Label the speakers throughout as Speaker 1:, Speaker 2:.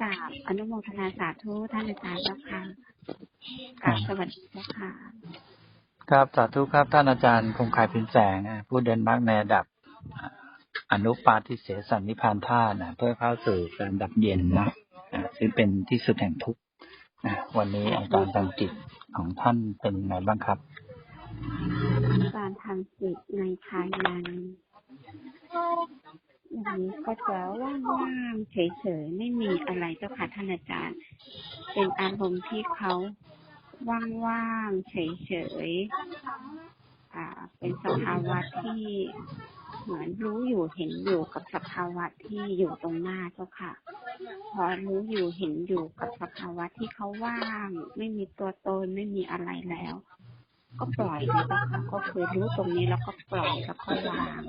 Speaker 1: กราบอนุโมทนาสาธุท่านอาจารย์เจ้าค่ะกราบสวัสดีเจ้าค่ะ
Speaker 2: ครับสาธุครับท่านอาจารย์คงคายพินแสงนะผู้เดินมรรคในระดับอ่าอนุปาทิเสสันนิพพานธาตุนะเพื่อเข้าสู่การดับเย็นนะอ่าซึ่งเป็นที่สุดแห่งทุกข์นะวันนี้อาการทางจิตของท่านเป็นยังไงบ้างครับ
Speaker 1: การทำจิตในภายใน อย่างนี้ก็จะว่างๆเฉยๆไม่มีอะไรเจ้าค่ะท่านอาจารย์ เป็นอารมณ์ที่เขาว่างๆเฉยๆอ่า เป็นสภาวะที่เหมือนรู้อยู่เห็นอยู่กับสภาวะที่อยู่ตรงหน้าเจ้าค่ะ พอรู้อยู่เห็นอยู่กับสภาวะที่เขาว่าง ไม่มีตัวตนไม่มีอะไรแล้ว ก็ปล่อยเลยเจ้าค่ะก็คือรู้ตรงนี้แล้วก็ปล่อยแล้วก็วาง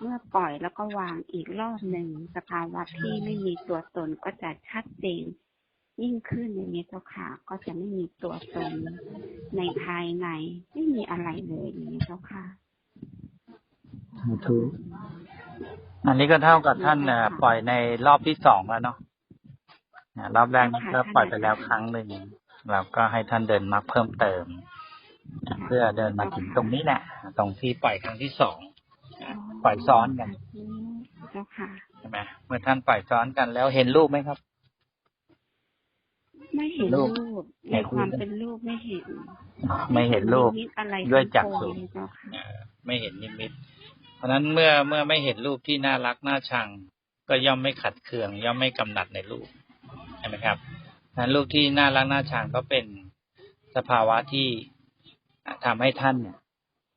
Speaker 1: เมื่อปล่อยแล้วก็วางอีกรอบหนึ่งสภาวะที่ไม่มีตัวตนก็จะชัดเจนยิ่งขึ้นอย่างนี้เจ้าค่ะ ก็จะไม่มีตัวตนในภายในไม่มีอะไรเลยอย่างนี้เจ้าค่ะ
Speaker 2: ทุอันนี้ก็เท่ากับท่านเอ่อปล่อยในรอบที่สองแล้วเนาะอ่ารอบแรกก็ปล่อยไปแล้วครั้งหนึ่งเราก็ให้ท่านเดินมาเพิ่มเติมอ่า เพื่อเดินมาถึงตรงนี้แหละตรงที่ปล่อยครั้งที่สองอ่าปล่อยซ้อนกัน
Speaker 1: เจ้าค่ะ
Speaker 2: ใช่ไหมเมื่อท่านปล่อยซ้อนกันแล้วเห็นรูปไหมครับ
Speaker 1: ไม่เห็น
Speaker 2: รู
Speaker 1: รู
Speaker 2: ป
Speaker 1: ปในความเป็นรูปไม่เห็น
Speaker 2: ไม่เห็นรูป
Speaker 1: นิมิตอะไร
Speaker 2: ด้วยจักษุ
Speaker 1: ทั้งปวงเจ้าค่ะ
Speaker 2: เอ่อไม่เห็นนิมิต เพราะฉะนั้นเมื่อเมื่อไม่เห็นรูปที่น่ารักน่าชัง ก็ย่อมไม่ขัดเคือง ย่อมไม่กำหนัดในรูปใช่ไหมครับฉะนั้นรูปที่น่ารักน่าชังก็เป็นสภาวะที่ ทำให้ท่านเนี่ย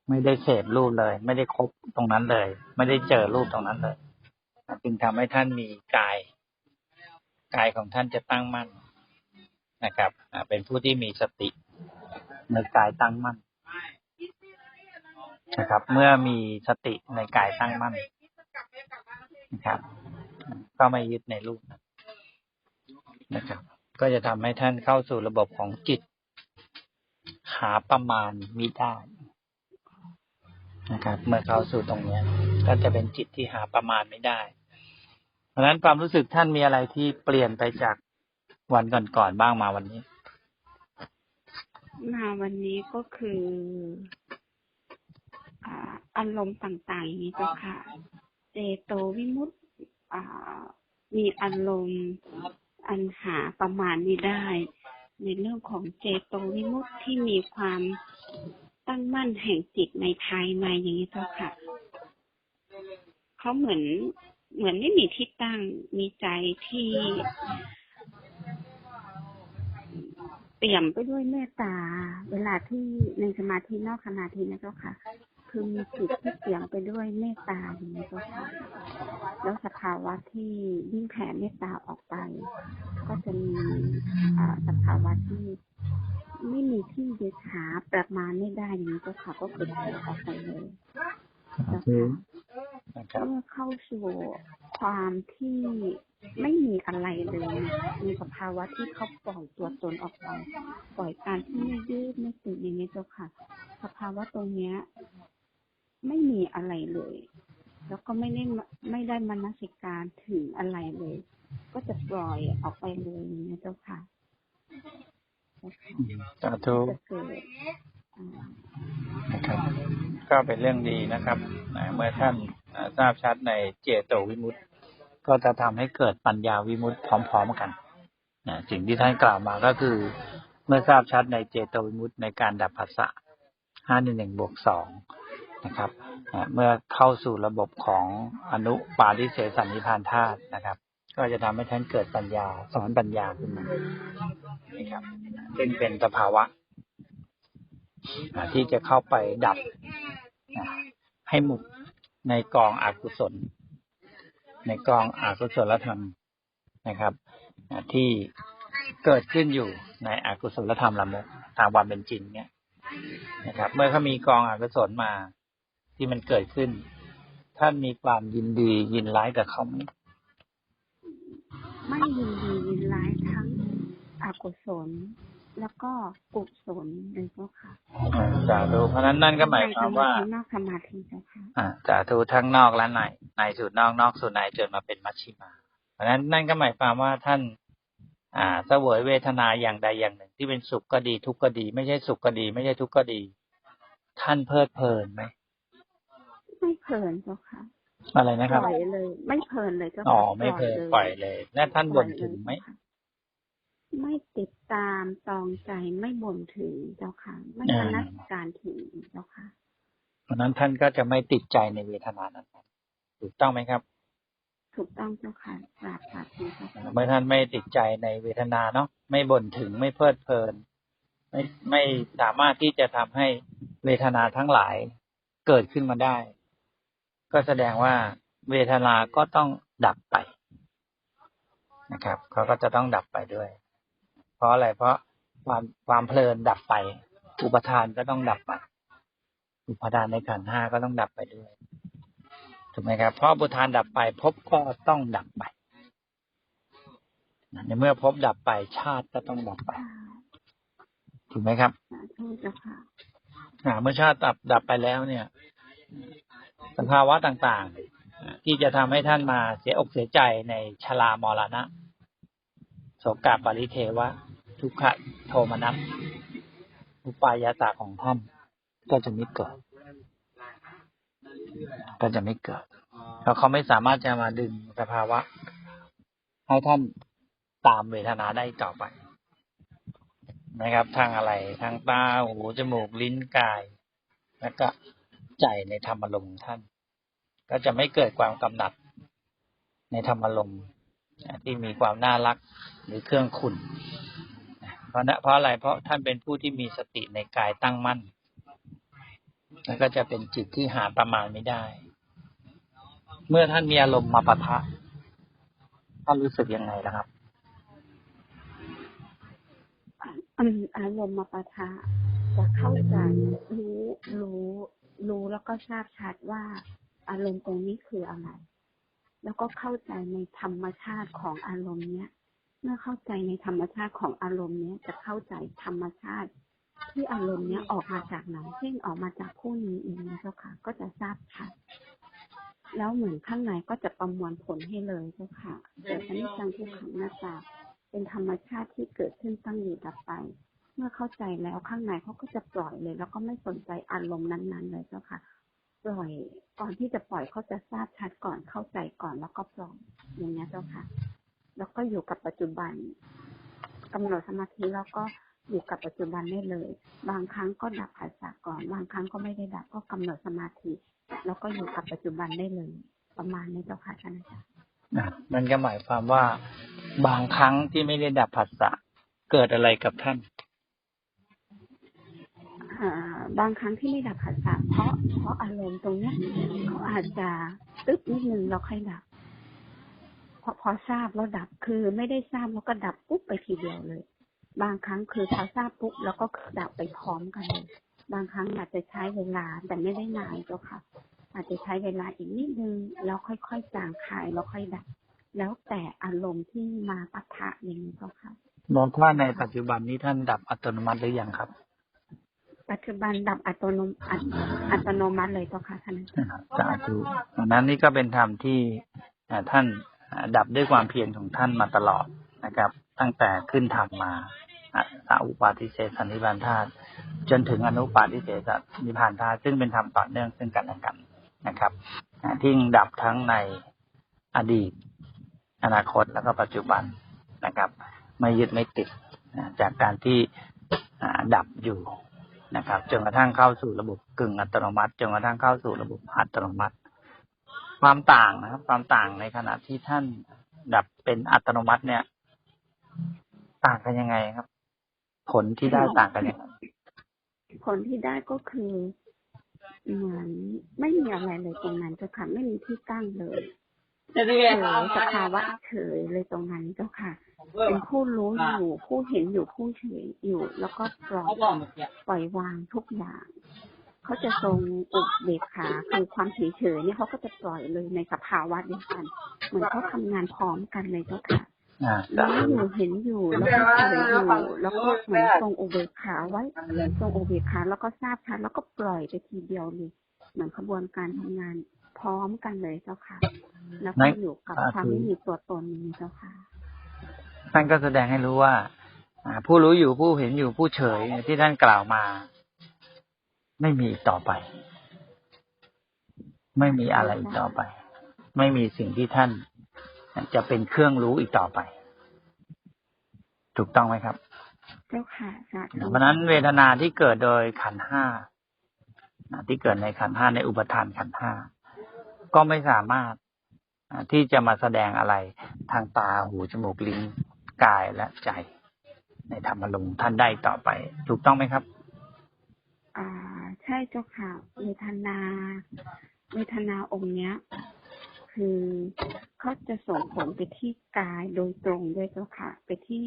Speaker 2: ไม่ได้เสพรูปเลย ไม่ได้คบตรงนั้นเลย ไม่ได้เจอรูปตรงนั้นเลยจึงทำให้ท่านมีกาย กายของท่านจะตั้งมั่นนะครับเป็นผู้ที่มีสติในกายตั้งมั่นนะครับ เมื่อมีสติในกายตั้งมั่นนะครับ ก็ไม่ยึดในรูปนั้นนะครับ ก็จะทำให้ท่านเข้าสู่ระบบของจิต หาประมาณมิได้นะครับ เมื่อเข้าสู่ตรงเนี้ยก็จะเป็นจิตที่หาประมาณไม่ได้ เพราะฉะนั้นความรู้สึกท่านมีอะไรที่เปลี่ยนไปจากวันก่อนๆบ้างมาวันนี้
Speaker 1: มาวันนี้ก็คืออารมณ์ต่างๆนี้เจ้าค่ะเจโตวิมุตมีอารมณ์อันหาประมาณนี้ได้ ในเรื่องของเจโตวิมุตติที่มีความตั้งมั่นแห่งจิตในภายในอย่างนี้เจ้าค่ะเขาเหมือนเหมือนไม่มีที่ตั้งมีใจที่เปี่ยมไปด้วยเมตตา เวลาที่ในสมาธินอกสมาธินะเจ้าค่ะ คือมีจิตที่เปี่ยมไปด้วยเมตตาอย่างนี้เจ้าค่ะ แล้วสภาวะที่ยิ่งแผ่เมตตาออกไป ก็จะมีอ่าสภาวะที่ไม่มีที่ยึดหาประมาณไม่ได้อย่างนี้เจ้าค่ะก็คือแผ่ออกไปเลยเจ้าค่ะ
Speaker 2: นะครับ
Speaker 1: เมื่อเข้าสู่ความที่ไม่มีอะไรเลย มีสภาวะที่เขาปล่อยตัวตนออกไปปล่อยการที่ไม่ยืดไม่ตึงอย่างนี้เจ้าค่ะ สภาวะตรงเนี้ย ไม่มีอะไรเลย แล้วก็ไม่ได้มไม่ได้มนสิการถึงอะไรเลย ก็จะปล่อยออกไปเลยอย่างนี้เจ้าค่ะเจ้าค่ะ
Speaker 2: สาธุ
Speaker 1: จะเกิดอ่า
Speaker 2: นะครับ ก็เป็นเรื่องดีนะครับนะเมื่อท่านอ่าทราบชัดในเจโตวิมุตติก็จะทำให้เกิดปัญญาวิมุตติพร้อม ๆกันนะสิ่งที่ท่านกล่าวมาก็คือ เมื่อทราบชัดในเจโตวิมุตติในการดับภาษะห้าหนึ่งหนึ่งบวกสองนะครับนะเมื่อเข้าสู่ระบบของอนุปาทิเสสันนิพพานธาตุนะครับ ก็จะทำให้ท่านเกิดปัญญาสอนปัญญาขึ้นมานะครับ ซึ่งเป็นสภาวะที่จะเข้าไปดับให้หมดในกองอกุศล ในกองอกุศลธรรมนะครับที่เกิดขึ้นอยู่ในอกุศลธรรมละมกตามความเป็นจริง เนี่ยนะครับ เมื่อเขามีกองอกุศลมาที่มันเกิดขึ้น ท่านมีความยินดียินร้ายกับเขาไหม
Speaker 1: ไม่ยินดียินร้ายทั้งอกุศลแล้วก็กุศลเลยเจ้าค่ะ
Speaker 2: อ่าสาธุเพราะฉะนั้นนั่นก็หมายความว่า
Speaker 1: นอกสมาธิเจ้าค่ะ
Speaker 2: อ่าสาธุทั้งนอกและในในสู่นอกนอกสู่ในจนมาเป็นมัชชิมา เพราะฉะนั้นนั่นก็หมายความว่าท่าน อ่าเสวยเวทนาอย่างใดอย่างหนึ่ง ที่เป็นสุขก็ดีทุกข์ก็ดี ไม่ใช่สุขก็ดี ไม่ใช่ทุกข์ก็ดี ท่านเพลิดเพลินไหม
Speaker 1: ไม่เพลินเจ้าค่ะ
Speaker 2: อะไรนะครับ
Speaker 1: ปล่อยเลย ไม่เพลินเลยเจ้าค่ะ
Speaker 2: อ๋อไม่เพลินปล่อยเลย และท่านบ่นถึงไหม
Speaker 1: ปล่อยเลยเจ้าค่ะไม่ติดตามตองใจไม่บ่นถึงเจ้าค่ะ ไม่มานัดการถึงเจ้าค่ะ
Speaker 2: เพราะฉะนั้นท่านก็จะไม่ติดใจในเวทนานั้นถูกต้องไหมครับ
Speaker 1: ถูกต้องเจ้าค่ะกราบสาธุเจ้าค่ะ
Speaker 2: เมื่อท่านไม่ติดใจในเวทนาเนาะไม่บ่นถึงไม่เพลิดเพลิน ไม่ไม่สามารถที่จะทำให้เวทนาทั้งหลายเกิดขึ้นมาได้ ก็แสดงว่าเวทนาก็ต้องดับไปนะครับเขาก็จะต้องดับไปด้วย เพราะอะไรเพราะความความเพลินดับไป อุปทานก็ต้องดับไป อุปทานในขันธ์ห้าก็ต้องดับไปด้วยถูกไหมครับเพราะอุปทานดับไปภพก็ต้องดับไปในเมื่อภพดับไปชาติก็ต้องดับไป ถูกไหมครับ
Speaker 1: สาธุเจ้าค่ะ
Speaker 2: อ่าเมื่อชาติดับดับไปแล้วเนี่ย สภาวะต่างๆ ที่จะทำให้ท่านมาเสียอกเสียใจในชรามรณะ โสกาปริเทวะ ทุกขะโทมนัสอุปายาตาของท่านก็จะไม่เกิด ก็จะไม่เกิดเพราะเขาไม่สามารถจะมาดึงสภาวะ ให้ท่านตามเวทนาได้ต่อไป นะครับทางอะไรทางตาหูจมูกลิ้นกาย แล้วก็ ใจในธรรมอารมณ์ท่าน ก็จะไม่เกิดความกำหนัดในธรรมอารมณ์ที่มีความน่ารักหรือเครื่องขุนเพราะนะเพราะอะไรเพราะท่านเป็นผู้ที่มีสติในกายตั้งมั่น แล้วก็จะเป็นจิตที่หาประมาณไม่ได้ เมื่อท่านมีอารมณ์มาปะทะท่านรู้สึกยังไงล่ะครับ
Speaker 1: อารมณ์มาปะทะจะเข้าใจรู้รู้ รู้แล้วก็ทราบชัดว่าอารมณ์ตรงนี้คืออะไร แล้วก็เข้าใจในธรรมชาติของอารมณ์เนี้ย เมื่อเข้าใจในธรรมชาติของอารมณ์เนี้ยจะเข้าใจธรรมชาติ ที่อารมณ์เนี้ยออกมาจากไหนเช่นออกมาจากผู้นี้เองนะเจ้าค่ะ ก็จะทราบชัดแล้วเหมือนข้างในก็จะประมวลผลให้เลยเจ้าค่ะเกิดอนิจจังทุกขังหน้าตาเป็นธรรมชาติที่เกิดขึ้นตั้งอยู่ดับไป มื่อเข้าใจแล้วข้างในเขาก็จะปล่อยเลย แล้วก็ไม่สนใจอารมณ์นั้น ๆ เลยเจ้าค่ะ ปล่อยก่อนที่จะปล่อยเขาจะทราบชัดก่อนเข้าใจก่อนแล้วก็ปล่อยอย่างนี้เจ้าค่ะ แล้วก็อยู่กับปัจจุบันกำหนดสมาธิแล้วก็อยู่กับปัจจุบันได้เลย บางครั้งก็ดับภาษาก่อน บางครั้งก็ไม่ได้ดับก็กำหนดสมาธิ แล้วก็อยู่กับปัจจุบันได้เลย ประมาณนี้เจ้าค่ะท่านอาจารย์
Speaker 2: นะมันก็หมายความว่าบางครั้งที่ไม่ได้ดับผัสสะเกิดอะไรกับท่าน
Speaker 1: บางครั้งที่ไม่ดับผัสสะเพราะเพราะอารมณ์ตรงเนี้ยเขาอาจจะตึ๊บนิดนึงแล้วค่อยดับพอพอทราบแล้วดับคือไม่ได้ทราบแล้วก็ดับปุ๊บไปทีเดียวเลย บางครั้งคือพอทราบปุ๊บแล้วก็ดับไปพร้อมกันเลยบางครั้งอาจจะใช้เวลาแต่ไม่ได้นานเจ้าค่ะ อาจจะใช้เวลาอีกนิดนึงแล้วค่อยๆจางคายแล้วค่อยดับ แล้วแต่อารมณ์ที่มาปะทะอย่างนี้เจ้าค่ะ
Speaker 2: มองว่าในปัจจุบันนี้ท่านดับอัตโนมัติหรือยังครับ
Speaker 1: ปัจจุบันดับอัตโนมอัตอัตโนมัติเลยเจ้าค่ะท่าน
Speaker 2: สาธุดังนั้นนี่ก็เป็นธรรมที่ท่านดับด้วยความเพียรของท่านมาตลอดนะครับ ตั้งแต่ขึ้นธรรมมาสาอุปาทิเศษสันนิบาตธาตุจนถึงอนุปาทิเศษสันนิพานธาตุซึ่งเป็นธรรมต่อเนื่องซึ่งกันและกันนะครับที่ดับทั้งในอดีต อนาคตแล้วก็ปัจจุบันนะครับ ไม่ยึดไม่ติดจากการที่ดับอยู่ นะครับจนกระทั่งเข้าสู่ระบบกึ่งอัตโนมัติจนกระทั่งเข้าสู่ระบบอัตโนมัติ ความต่างนะครับ ความต่างในขณะที่ท่านดับเป็นอัตโนมัติเนี่ย ต่างกันยังไงครับ ผลที่ได้ต่างกันยังไง
Speaker 1: ผลที่ได้ก็คือเหมือนไม่มีอะไรเลยตรงนั้นเจ้าค่ะไม่มีที่ตั้งเลย เฉยสภาวะเฉยเลยตรงนั้นเจ้าค่ะ เป็นผู้รู้อยู่ผู้เห็นอยู่ผู้เฉยอยู่ แล้วก็ปล่อยปล่อยวางทุกอย่างเขาจะทรงอุเบกขาคือความเฉยเฉยๆเนี่ยเขาก็จะปล่อยเลยในสภาวะเดียวกัน เหมือนเขาทำงานพร้อมกันเลยเจ้าค่ะ
Speaker 2: อ่า
Speaker 1: รู้อยู่เห็นอยู่แล้วก็เฉยอยู่แล้วก็เหมือนทรงอุเบกขาไว้ทรงอุเบกขาแล้วก็ทราบชัดแล้วก็ปล่อยไปทีเดียวเลยเหมือนขบวนการทำงาน พร้อมกันเลยเจ้าค่ะ แล้วก็อยู่กับความไม่มีตัวตนนี้เจ้าค่ะ
Speaker 2: ท่านก็แสดงให้รู้ว่าอ่าผู้รู้อยู่ผู้เห็นอยู่ผู้เฉยที่ท่านกล่าวมา ไม่มีอีกต่อไป ไม่มีอะไรอีกต่อไป ไม่มีสิ่งที่ท่านจะเป็นเครื่องรู้อีกต่อไป ถูกต้องไหมครับ
Speaker 1: เจ้าค่ะสาธุ
Speaker 2: เพราะฉะนั้นเวทนาที่เกิดโดยขันธ์ห้านะที่เกิดในขันธ์ห้าในอุปทานขันธ์ห้า ก็ไม่สามารถที่จะมาแสดงอะไรทางตาหูจมูกลิ้นกายและใจ ในธรรมลมณ์ท่านได้ต่อไป ถูกต้องไหมครับ
Speaker 1: อ่า ใช่เจ้าค่ะเวทนาเวทนาองค์เนี้ย คือเขาจะส่งผลไปที่กายโดยตรงด้วยเจ้าค่ะ ไปที่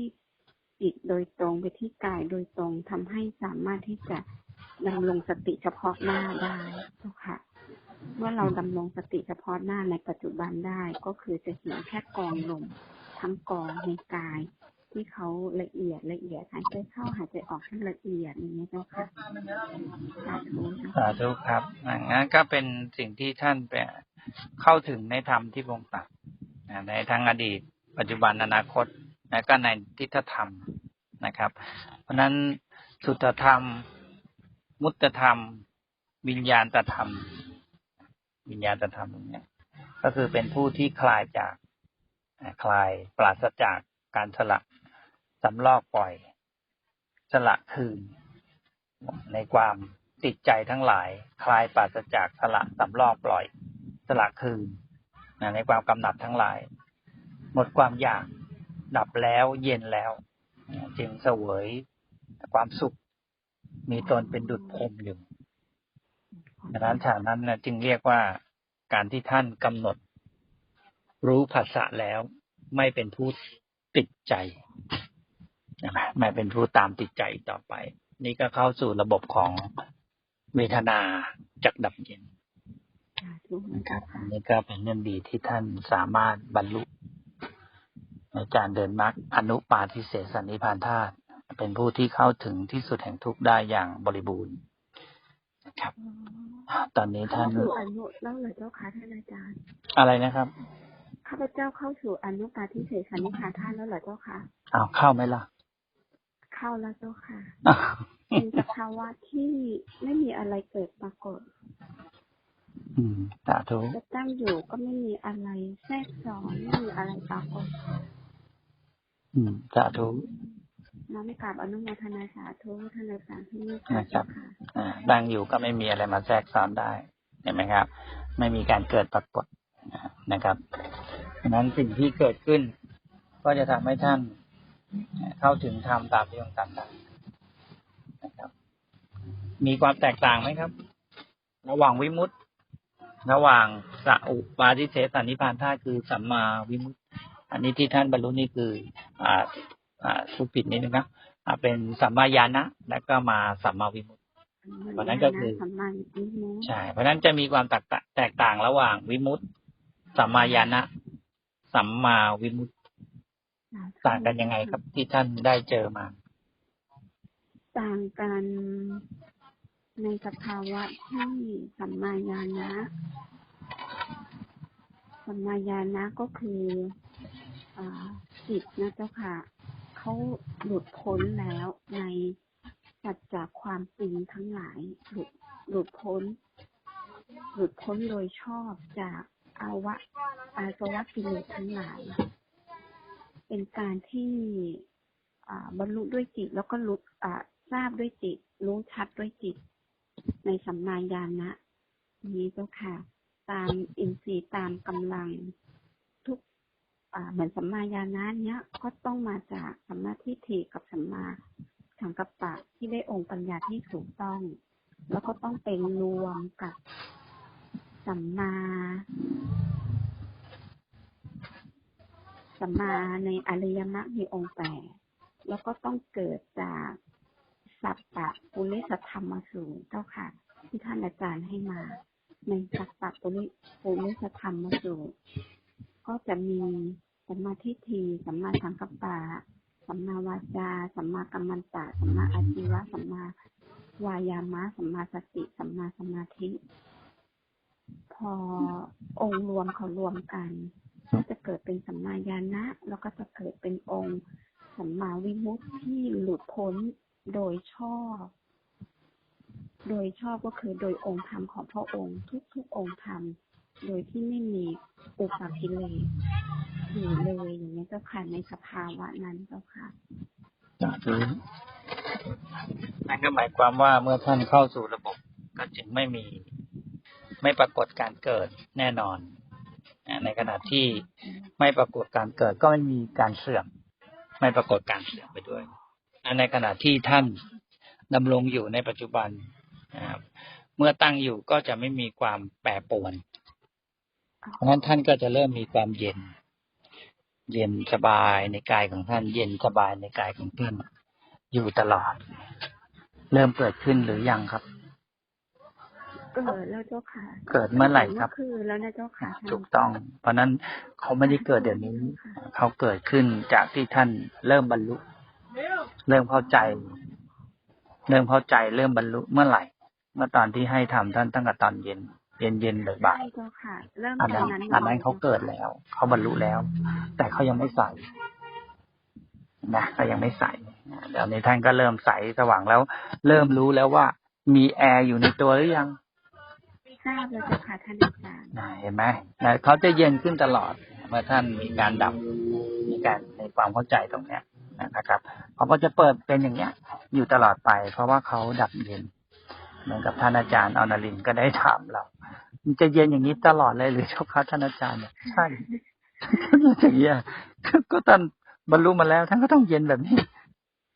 Speaker 1: จิตโดยตรงไปที่กายโดยตรงทำให้สามารถที่จะดำรงสติเฉพาะหน้าได้เจ้าค่ะ เมื่อเราดำรงสติเฉพาะหน้าในปัจจุบันได้ก็คือจะเห็นแค่กองลมทั้งกองในกาย ที่เขาละเอียดละเอียดหายใจเข้าหายใจออกให้ละเอียดอย่างนี้เจ้าค่ะสาธุ
Speaker 2: สาธุครับอ่างั้นก็เป็นสิ่งที่ท่านไปเข้าถึงในธรรมที่พระองค์ตรัสอ่าในทั้งอดีต ปัจจุบันอนาคต และก็ในทิฏฐธรรมนะครับ เพราะฉะนั้นสุตธรรม มุตตธรรม วิญญาณตธรรม วิญญาณธรรมตรงนี้ก็คือเป็นผู้ที่คลายจากคลายปราศจากการสละสำลอกปล่อย สละคืน ในความติดใจทั้งหลาย คลายปราศจากสละสำลอกปล่อย สละคืนในความกำหนัดทั้งหลาย หมดความอยากดับแล้วเย็นแล้ว จึงเสวยความสุขมีตนเป็นดุจพรมอยู่ ดังนั้นฉากนั้นนะจึงเรียกว่าการที่ท่านกำหนด รู้ภาษาแล้ว ไม่เป็นผู้ติดใจนะไม่เป็นผู้ตามติดใจอีกต่อไป นี่ก็เข้าสู่ระบบของเวทนาจากดับเย็น
Speaker 1: สาธุ
Speaker 2: นะครับอันนี้ก็เป็นเรื่องดีที่ท่านสามารถบรรลุในการเดินมรรคอนุปาทิเสสนิพพานธาตุเป็นผู้ที่เข้าถึงที่สุดแห่งทุกข์ได้อย่างบริบูรณ์นะ ครับ ตอนนี้
Speaker 1: เข้า
Speaker 2: ท่าน
Speaker 1: สู่อนุแล้วเหรอเจ้าค่ะท่านอาจารย์
Speaker 2: อะไรนะครับ
Speaker 1: ข้าพเจ้าเข้าสู่อนุปาทิเสสนิพพานธาตุแล้วเหรอเจ้าค่ะ
Speaker 2: อ้าวเข้าไหมล่ะ
Speaker 1: เข้าแล้วเจ้าค่ะ
Speaker 2: อ้าว
Speaker 1: เป็นสภาวะที่ไม่มีอะไรเกิดปรากฏ
Speaker 2: อืมสาธุ
Speaker 1: จะตั้งอยู่ก็ไม่มีอะไรแทรกซ้อนไม่มีอะไรปรากฏ
Speaker 2: อืมสาธุ
Speaker 1: น้อมกราบอนุโมทนาสาธุท่านอาจารย์ที่นี่ค่ะ
Speaker 2: นะครับ
Speaker 1: เจ้าค่ะ
Speaker 2: อ่าตั้งอยู่ก็ไม่มีอะไรมาแทรกซ้อนได้ เห็นไหมครับ ไม่มีการเกิดปรากฏนะครับดังนั้นสิ่งที่เกิดขึ้น ก็จะทำให้ท่านเข้าถึงธรรมตามที่ต้องการได้นะครับ มีความแตกต่างไหมครับ ระหว่างวิมุตติ ระหว่างสัอุปาทิเสสนิพพานธาตุคือสัมมาวิมุตติ อันนี้ที่ท่านบรรลุนี่คือ อ่า อ่าสุผิดนิดนึงนะอ่าเป็นสัมมาญาณะแล้วก็มาสัมมาวิมุตติเพราะฉะนั้นก็คือ
Speaker 1: สัมมาวิมุตติ
Speaker 2: ใช่เพราะฉะนั้นจะมีความแตกต่างแตกต่างระหว่างวิมุตติสัมมาญาณะสัมมาวิมุตติ
Speaker 1: สธุ
Speaker 2: ต่างกันยังไงครับที่ท่านได้เจอมา
Speaker 1: ต่างกันในสภาวะที่สัมมาญาณะสัมมาญาณะก็คืออ่าจิตนะเจ้าค่ะ เขาหลุดพ้นแล้วในสัจจากความจริงทั้งหลายหลุดหลุดพ้น หลุดพ้นโดยชอบจากอาวะอาสวะกิเลสทั้งหลาย เป็นการที่บรรลุด้วยจิต แล้วก็รู้ทราบด้วยจิต รู้ชัดด้วยจิต ในสัมมาญาณะนี้เจ้าค่ะ ตามอินทรีย์ตามกำลัง เหมือนสัมมาญาณะเนี้ยก็ต้องมาจากสัมมาทิฏฐิกับสัมมาสังกัปปะที่ได้องค์ปัญญาที่ถูกต้อง แล้วก็ต้องเป็นรวมกับสัมมาสัมมาในอริยมรรคมีองค์แปดแล้วก็ต้องเกิดจากสัพปะปุริสธรรมสูตรเจ้าค่ะ ที่ท่านอาจารย์ให้มา ในสัพปะปุริปุริสธรรมสูตร ก็จะมีสัมมาทิฏฐิสัมมาสังกัปปะสัมมาวาจาสัมมากัมมันตะสัมมาอาชีวะสัมมาวายามะสัมมาสติสัมมาสมาธิ พอองค์รวมเขารวมกัน ก็จะเกิดเป็นสัมมาญาณะแล้วก็จะเกิดเป็นองค์สัมมาวิมุตติที่หลุดพ้นโดยชอบ โดยชอบก็คือโดยองค์ธรรมของพระองค์ทุกๆองค์ธรรม โดยที่ไม่มีอุปกิเลสอยู่เลยอย่างนี้เจ้าค่ะในสภาวะนั้นเจ้าค่ะ
Speaker 2: สาธุนั่นก็หมายความว่าเมื่อท่านเข้าสู่ระบบ ก็จึงไม่มีไม่ปรากฏการเกิดแน่นอน ในขณะที่ไม่ปรากฏการเกิดก็ไม่มีการเสื่อม ไม่ปรากฏการเสื่อมไปด้วย ในขณะที่ท่านดำรงอยู่ในปัจจุบัน เมื่อตั้งอยู่ก็จะไม่มีความแปรปรวน เพราะฉะนั้นท่านก็จะเริ่มมีความเย็น เย็นสบายในกายของท่าน เย็นสบายในกายของท่านอยู่ตลอด เริ่มเกิดขึ้นหรือยังครับ
Speaker 1: เกิดแล้วเจ้าค่ะ
Speaker 2: เกิดเมื่อไหร่ครับ
Speaker 1: เมื่อคืนแล้วนะเจ้าค่ะ
Speaker 2: ถูกต้อง เพราะฉะนั้นเขาไม่ได้เกิดเดี๋ยวนี้ เขาเกิดขึ้นจากที่ท่านเริ่มบรรลุ เริ่มเข้าใจ เริ่มเข้าใจ เริ่มบรรลุเมื่อไหร่ เมื่อตอนที่ให้ทำท่านตั้งแต่ตอนเย็น เย็นเย็นๆบ่าย
Speaker 1: ใช่เจ้าค่ะเริ่ม
Speaker 2: ๆอัน
Speaker 1: ตอ
Speaker 2: นั้นน
Speaker 1: นั้น
Speaker 2: อันนั้นเขาเกิดแล้วเขาบรรลุแล้ว แต่เขายังไม่ใส่นะเขายังไม่ใส่เดี๋ยวนี้ท่านก็เริ่มใสสว่างแล้ว เริ่มรู้แล้วว่า มีแอร์อยู่ในตัวหรือยัง
Speaker 1: ทราบแล้วเจ้าค่ะท่านอาจารย์
Speaker 2: นะเห็นไหมนะเขาจะเย็นขึ้นตลอดเมื่อท่านมีการดับมีการในความเข้าใจตรงเนี้ยนะครับเขาก็จะเปิดเป็นอย่างเนี้ย อยู่ตลอดไป เพราะว่าเขาดับเย็น เหมือนกับท่านอาจารย์อนาลินก็ได้ถามเรา มันจะเย็นอย่างนี้ตลอดเลยหรือเจ้าคะท่านอาจารย์เนี่ยใช่อย่างเงี้ยก็ท่านบรรลุมาแล้วท่านก็ต้องเย็นแบบนี้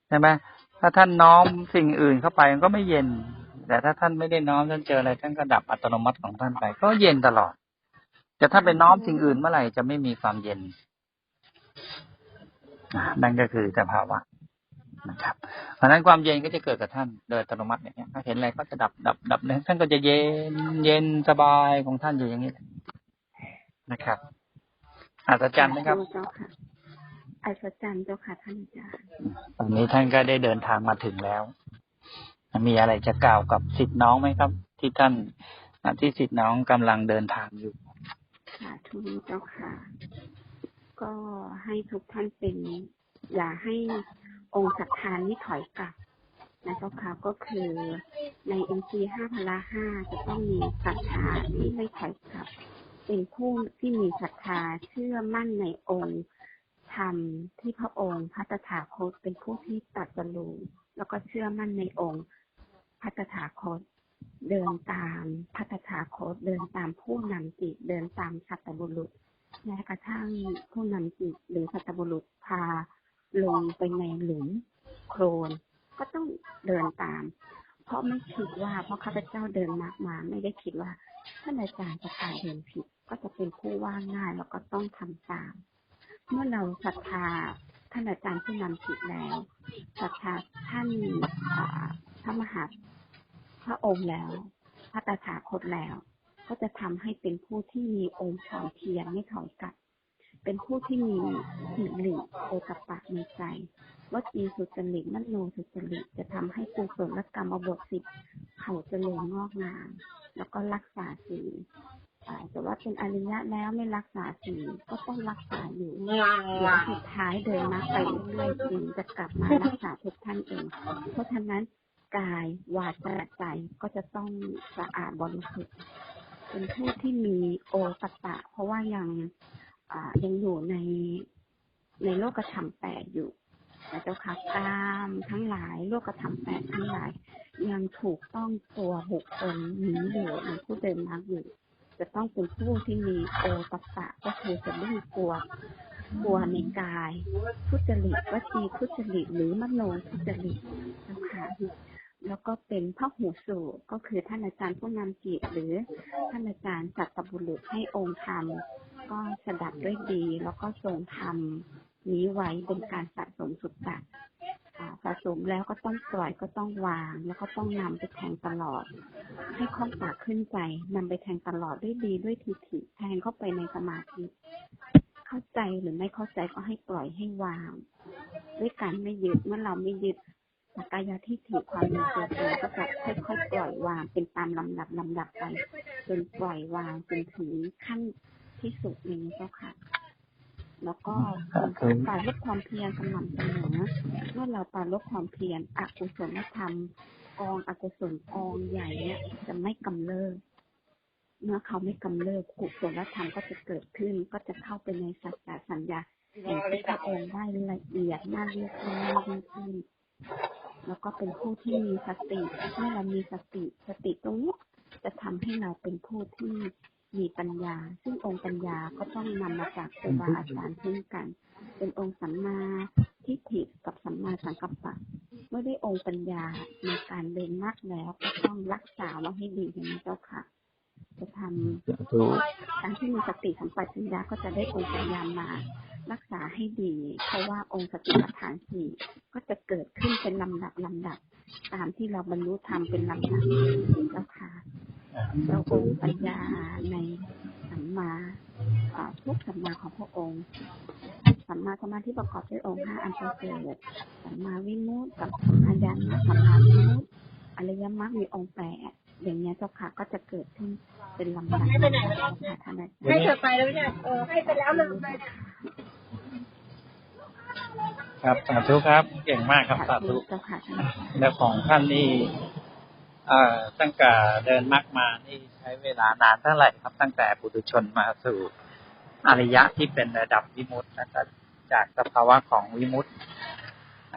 Speaker 2: ใช่ไหมถ้าท่านน้อมสิ่งอื่นเข้าไปมันก็ไม่เย็น แต่ถ้าท่านไม่ได้น้อมท่านเจออะไรท่านก็ดับอัตโนมัติของท่านไป ก็เย็นตลอด แต่ถ้าไปน้อมสิ่งอื่นเมื่อไหร่จะไม่มีความเย็นอ่านั่นก็คือสภาวะ นะครับเพราะฉะนั้นความเย็นก็จะเกิดกับท่านโดยอัตโนมัติอย่างเงี้ยถ้าเห็นอะไรก็จะดับดับดับเลยท่านก็จะเย็นเย็นสบายของท่านอยู่อย่างนี้นะครับอัศจรรย์ไหมครับ
Speaker 1: เจ้าค่ะอัศจรรย์เจ้าค่ะท่านอาจารย์
Speaker 2: ตอนนี้ท่านก็ได้เดินทางมาถึงแล้ว มีอะไรจะกล่าวกับสิทธิ์น้องไหมครับ ที่ท่านอ่าที่สิทธิ์น้องกำลังเดินทางอยู่
Speaker 1: สาธุเจ้าค่ะ ก็ให้ทุกท่านเป็น อย่าให้ องค์ศรัทธานี้ถอยกลับนะเจ้าค่ะก็คือในเอ็นซีห้าพละห้าจะต้องมีศรัทธาที่ไม่ถอยกลับ เป็นผู้ที่มีศรัทธาเชื่อมั่นในองค์ธรรมที่พระองค์พระตถาคตเป็นผู้ที่ตรัสรู้แล้วก็เชื่อมั่นในองค์พระตถาคตเดินตามพระตถาคตเดินตามผู้นำจิตเดินตามสัตบุรุษแม้กระทั่งผู้นำจิตหรือสัตบุรุษพา ลงไปในหลุมโคลนก็ต้องเดินตาม เพราะไม่คิดว่าเพราะข้าพเจ้าเดินมากมา ไม่ได้คิดว่าท่านอาจารย์จะพาเดินผิด ก็จะเป็นผู้ว่าง่ายแล้วก็ต้องทำตาม เมื่อเราศรัทธาท่านอาจารย์ผู้นำจิตแล้วศรัทธาท่านพระมหาพระองค์แล้ว พระตถาคตแล้ว ก็จะทำให้เป็นผู้ที่มีองค์ความเพียรไม่ถอยกลับ เป็นผู้ที่มีหิริโอตปะในใจวจีสุจริตมโนสุจริตจะทำให้กุศลกรรมบทสิบเขาเจริญงอกงาม แล้วก็รักษาศีลแต่ว่าเป็นอริยะแล้วไม่รักษาศีลก็ต้องรักษาอยู่เดี๋ยวสุดท้ายเดินมาไปเรื่อยๆจริงจะกลับมารักษาทุกท่านเอง เพราะฉะนั้นกายวาจาใจก็จะต้องสะอาดบริสุทธิ์เป็นผู้ที่มีโอตปะ เพราะว่ายังอ่า ยังอยู่ในในโลกธรรมแปดอยู่แต่เจ้าค่ะกามทั้งหลายโลกธรรมแปดทั้งหลาย ยังถูกต้องตัวบุคคลนี้อยู่ในผู้เดินมาอยู่จะต้องเป็นผู้ที่มีโอตปปะก็คือจะไม่มีกลัวกลัวในกายทุจริตวจีทุจริตหรือมโนทุจริตนะคะ แล้วก็เป็นพระหูสูตรก็คือท่านอาจารย์ผู้นำจิตหรือท่านอาจารย์สัตบุรุษให้องค์ธรรม ก็สดับด้วยดี แล้วก็ทรงธรรมนี้ไว้เป็นการสะสมสุตตะอ่าสะสมแล้วก็ต้องปล่อยก็ต้องวาง แล้วก็ต้องนำไปแทงตลอด ให้ข้องปากขึ้นใจนำไปแทงตลอดด้วยดีด้วยทิฏฐิแทงเข้าไปในสมาธิเข้าใจหรือไม่เข้าใจก็ให้ปล่อยให้วาง ด้วยการไม่ยึดเมื่อเราไม่ยึด สักกายทิฏฐิความมีตัวตนก็จะค่อยๆปล่อยวางเป็นตามลำดับลำดับไปจนปล่อยวางจนถึงขั้นที่สุดนี้เจ้าค่ะ แล้วก็
Speaker 2: สาธุ
Speaker 1: ปราลบความเพียรสม่ำเสมอเมื่อเราปราลบความเพียรอกุศลธรรมกองอกุศลกองใหญ่เนี่ยจะไม่กำเริบเมื่อเขาไม่กำเริบกุศลธรรมก็จะเกิดขึ้น ก็จะเข้าไปในสัจจะสัญญาอย่างที่พระองค์ได้ละเอียดน่าเรียกขึ้นน่าเรียกขึ้น แล้วก็เป็นผู้ที่มีสติเมื่อเรามีสติสติตรงเนี้ยจะทำให้เราเป็นผู้ที่มีปัญญา ซึ่งองค์ปัญญาก็ต้องนำมาจากครูบาอาจารย์เช่นกัน เป็นองค์สัมมาทิฏฐิกับสัมมาสังกัปปะเมื่อได้องค์ปัญญาในการเดินมากแล้วก็ต้องรักษาไว้ให้ดีนะเจ้าค่ะ จะทำ
Speaker 2: สาธุ
Speaker 1: การที่มีสติสัมปชัญญะก็จะได้องค์ปัญญามา รักษาให้ดี เพราะว่าองค์สติปัฏฐานสี่ก็จะเกิดขึ้นเป็นลำดับลำดับ ตามที่เราบรรลุธรรมเป็นลำดับเจ้าค่ะแล้ว
Speaker 2: สา
Speaker 1: องค์ปัญญาในสัมมาอ่าทุกสัมมาของพระองค์สัมมาสมาธิประกอบด้วยองค์ห้าอันประเสริฐสัมมาวิมุตติสัมมาญาณสัมมาวิมุตติอริยมรรคมีองค์แปด อย่างเนี้ยเจ้าค่ะก็จะเกิดขึ้นเป็นลำดับเจ้าค่ะท่านอาจารย์
Speaker 3: ให้เธอไปแล้วเนี่ยเออให้ไปแล้วลืมไปเนี่ย
Speaker 2: ครับสาธุครับ เก่งมากครับสาธุ
Speaker 1: เจ้าค่ะท่านอาจารย์
Speaker 2: แล้วของท่านนี่เอ่อตั้งแต่เดินมรรคมานี่ใช้เวลานานเท่าไหร่ครับ ตั้งแต่ปุถุชนมาสู่อริยะที่เป็นระดับวิมุตตินะครับจากสภาวะของวิมุตติ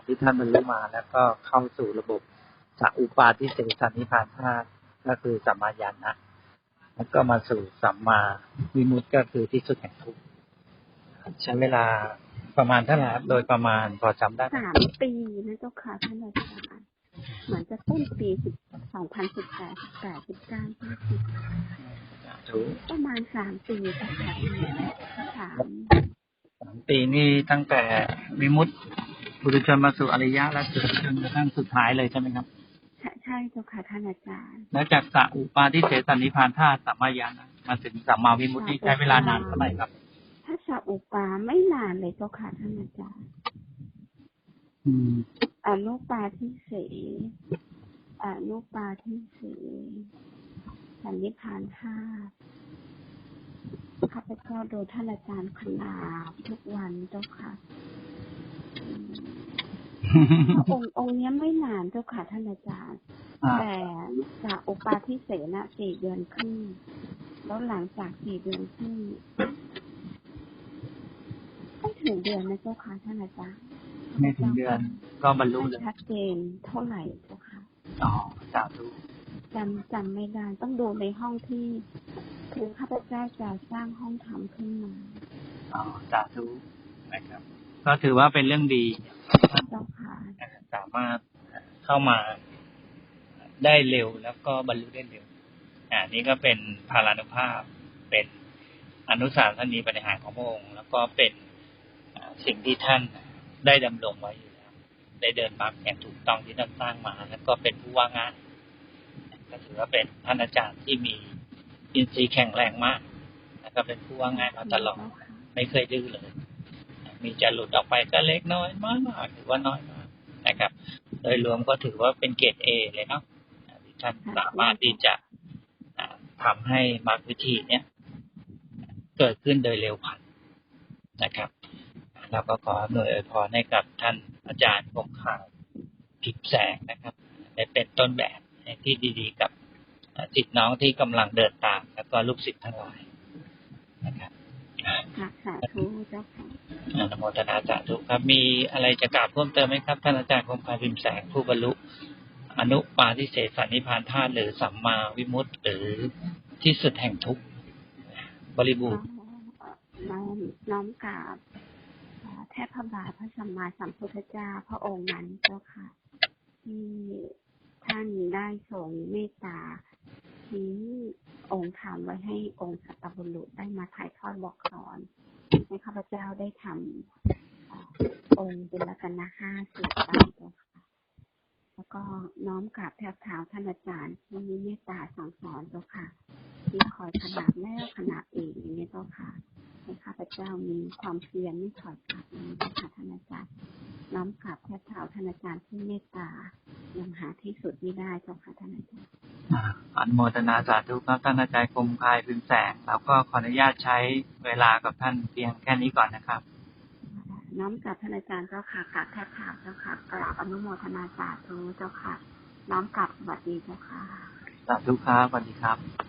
Speaker 2: ที่ท่านบรรลุมาแล้วก็เข้าสู่ระบบจากอุปาทิเสสนิพพานธาตุ ก็คือสัมมาญาณะแล้วก็มาสู่สัมมาวิมุตติก็คือที่สุดแห่งทุกข์ใช้เวลาประมาณเท่าไหร่ครับโดยประมาณพอจำได้ไหม
Speaker 1: สามปีนะเจ้าค่ะท่านอาจารย์เหมือนจะต้นปีสิบสองพันสิบแปดสิบแปดสิบเก้ายี่สิบ
Speaker 2: สาธุ
Speaker 1: ประมาณสามปีเจ้าค่ะสาม
Speaker 2: สามปีนี่ตั้งแต่วิมุตติบุรุชนมาสู่อริยะและจนจนกระทั่งสุดท้ายเลยใช่ไหมครับ
Speaker 1: ใช่ใช่เจ้าค่ะท่านอาจารย์
Speaker 2: แล้วจากสะอุปาทิเสสนิพพานธาตุสัมมาญาณะมาถึงสัมมาวิมุตติใช้เวลานานเท่าไหร่ครับ
Speaker 1: ถ้าสาอุปาไม่นานเลยเจ้าค่ะท่านอาจารย์
Speaker 2: อืม
Speaker 1: อนุปาทิเสอนุปาทิเสสันนิพพานห้าข้าพเจ้าโดยท่านอาจารย์ขนาบทุกวันเจ้าค่ะ อืมองค์องค์เนี้ยไม่นานเจ้าค่ะท่านอาจารย์
Speaker 2: อ่า
Speaker 1: แต่จากอุปาทิเสนะสี่เดือนครึ่งแล้วหลังจากสี่เดือนครึ่งไม่ถึงเดือนนะเจ้าค่ะท่านอาจารย์
Speaker 2: ไม่ถึงเดือน ก็บรรลุเลย
Speaker 1: ชัดเจนเท่าไหร่เจ้าค่ะ
Speaker 2: อ๋อสาธุ
Speaker 1: จำจำไม่ได้ต้องดูในห้องที่คือข้าพเจ้าจะสร้างห้องธรรมขึ้นมา
Speaker 2: อ๋อสาธุนะครับ ก็ถือว่าเป็นเรื่องดีท่าน
Speaker 1: เจ้าค่ะ
Speaker 2: สามารถเข้ามาได้เร็วแล้วก็บรรลุได้เร็วอ่านี่ก็เป็นพารานุภาพ เป็นอนุสาสนีปฏิหารของพระองค์ แล้วก็เป็นอ่าสิ่งที่ท่านได้ดำรงไว้อยู่แล้ว ได้เดินมรรคอย่างถูกต้องที่ท่านสร้างมา แล้วก็เป็นผู้ว่างงาน ก็ถือว่าเป็นท่านอาจารย์ที่มีอินทรีย์แข็งแรงมาก แล้วก็เป็นผู้ว่างงานมาตลอด ไม่เคยดื้อเลย มีจะหลุดออกไปก็เล็กน้อยมากถือว่าน้อยมากนะครับ โดยรวมก็ถือว่าเป็นเกรดเอเลยเนาะที่ท่านสามารถที่จะอ่าทำให้มรรควิธีเนี้ยเกิดขึ้นโดยเร็วพันนะครับเราก็ขอหน่วยอวยพรให้กับท่านอาจารย์คงคายผิดแสงนะครับได้เป็นต้นแบบที่ดีๆกับจิตน้องที่กำลังเดินตามแล้วก็ลูกศิษย์ทั้งหลายนะครับ
Speaker 1: ค่ะสาธุเจ้าค่ะ
Speaker 2: อนุโมทนาสาธุครับ มีอะไรจะกล่าวเพิ่มเติมไหมครับ ท่านอาจารย์คงคาพิมพ์แสงผู้บรรลุอนุปาทิเสสนิพพานธาตุหรือสัมมาวิมุตติหรือที่สุดแห่งทุกข์บริบูรณ์
Speaker 1: น้อมน้อมกราบเอ่อแทบพระบาทพระสัมมาสัมพุทธเจ้าพระองค์นั้นเจ้าค่ะ ที่ท่านได้ทรงเมตตา ทิ้งองค์ธรรมไว้ให้องค์สัตบุรุษได้มาถ่ายทอดบอกสอนให้ข้าพเจ้าได้ทำองค์เป็นลักษณะห้าสืบไปเจ้าค่ะแล้วก็น้อมกราบแทบเท้าท่านอาจารย์ที่มีเมตตาสั่งสอนเจ้าค่ะ ที่คอยขนาบแล้วขนาบอีกอย่างนี้เจ้าค่ะให้ข้าพเจ้ามีความเพียรไม่ถอยกลับอย่างนี้ค่ะท่านอาจารย์น้อมกราบแทบเท้าท่านอาจารย์ที่เมตตายังหาที่สุดไม่ได้เจ้าค่ะท่านอาจารย์
Speaker 2: อ่าอนุโมทนาสาธุครับท่านอาจารย์คมคายพึงแสงเราก็ขออนุญาตใช้เวลากับท่านเพียงแค่นี้ก่อนนะครับ
Speaker 1: น้อมกราบท่านอาจารย์เจ้าค่ะกราบแทบเท้าเจ้าค่ะกราบอนุโมทนาสาธุเจ้าค่ะ น้อมกราบสวัสดีเจ้าค่ะ
Speaker 2: สาธุครับสวัสดีครับ